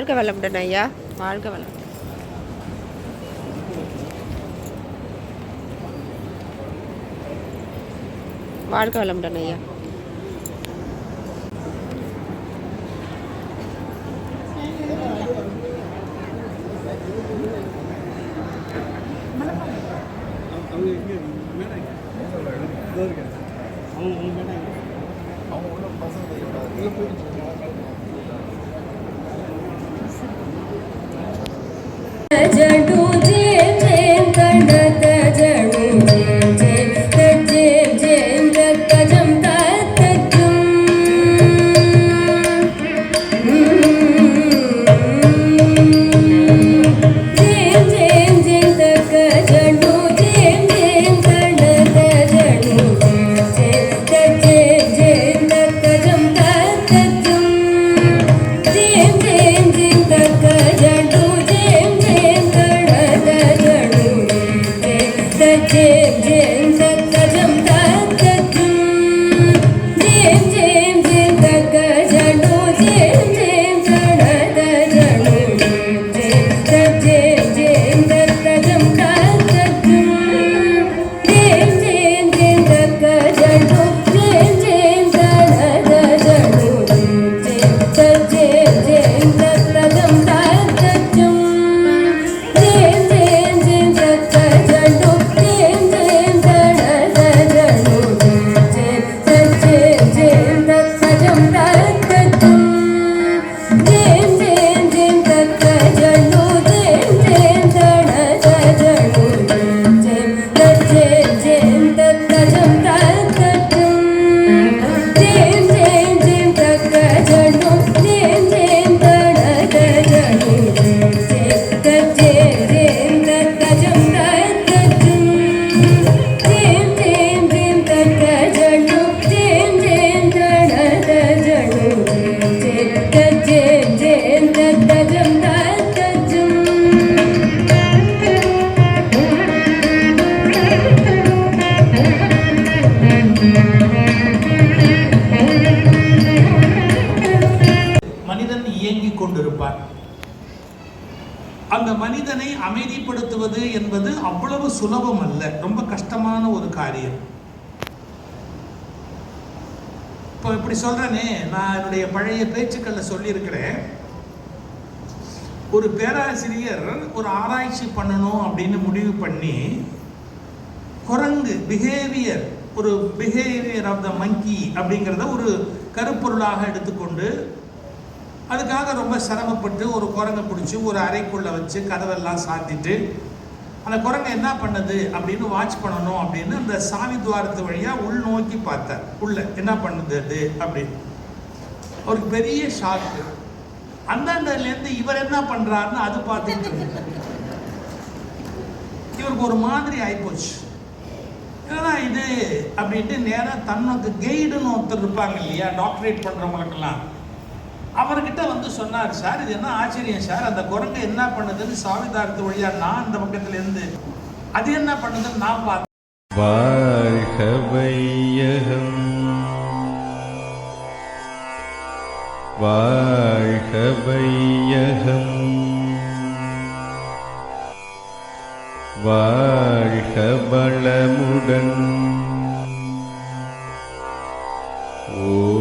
வாழ்க வளமுடன் ஐயா. வாழ்க வளம் வாழ்க வளமுடன் ஐயா. जडू যে যে அந்த மனிதனை அமைதிப்படுத்துவது என்பது அவ்வளவு சுலபம் அல்ல. ரொம்ப கஷ்டமான ஒரு காரியம். இப்போ இப்படி சொல்றேனே நான் என்னுடைய பழைய பேச்சுக்களில் சொல்லியிருக்கிறேன். ஒரு பேராசிரியர் ஒரு ஆராய்ச்சி பண்ணணும் அப்படின்னு முடிவு பண்ணி குரங்கு பிஹேவியர் ஒரு பிஹேவியர் ஆஃப் த மங்கி அப்படிங்கிறத ஒரு கருப்பொருளாக எடுத்துக்கொண்டு அதுக்காக ரொம்ப சிரமப்பட்டு ஒரு குரங்கை பிடிச்சி ஒரு அறைக்குள்ளே வச்சு கதவெல்லாம் சாத்திட்டு அந்த குரங்கை என்ன பண்ணுது அப்படின்னு வாட்ச் பண்ணணும் அப்படின்னு அந்த சாவி துவாரத்து வழியாக உள் நோக்கி பார்த்தார். உள்ள என்ன பண்ணுது அது அப்படின்னு. ஒரு பெரிய ஷாக்கு அந்தாண்டலேருந்து இவர் என்ன பண்ணுறாருன்னு அது பார்த்துட்டு இவருக்கு ஒரு மாதிரி ஆகிப்போச்சு என்னடா இது? அப்படின்ட்டு நேராக தன்னுக்கு கைடுன்னு ஒருத்தர் இருப்பாங்க இல்லையா? டாக்டரேட் பண்ணுறவங்களுக்கெல்லாம் அவர்கிட்ட வந்து சொன்னார் சார் இது என்ன ஆச்சரியம் சார்? அந்த குரங்கு என்ன பண்ணுதுன்னு சாவிதாரத்து வழியா நான் அந்த பக்கத்துல இருந்து அது என்ன பண்ணுதுன்னு நான் பார்த்தேன் வாழ்க வையகம் வாழ்க வாழ்க வளமுடன். ஓ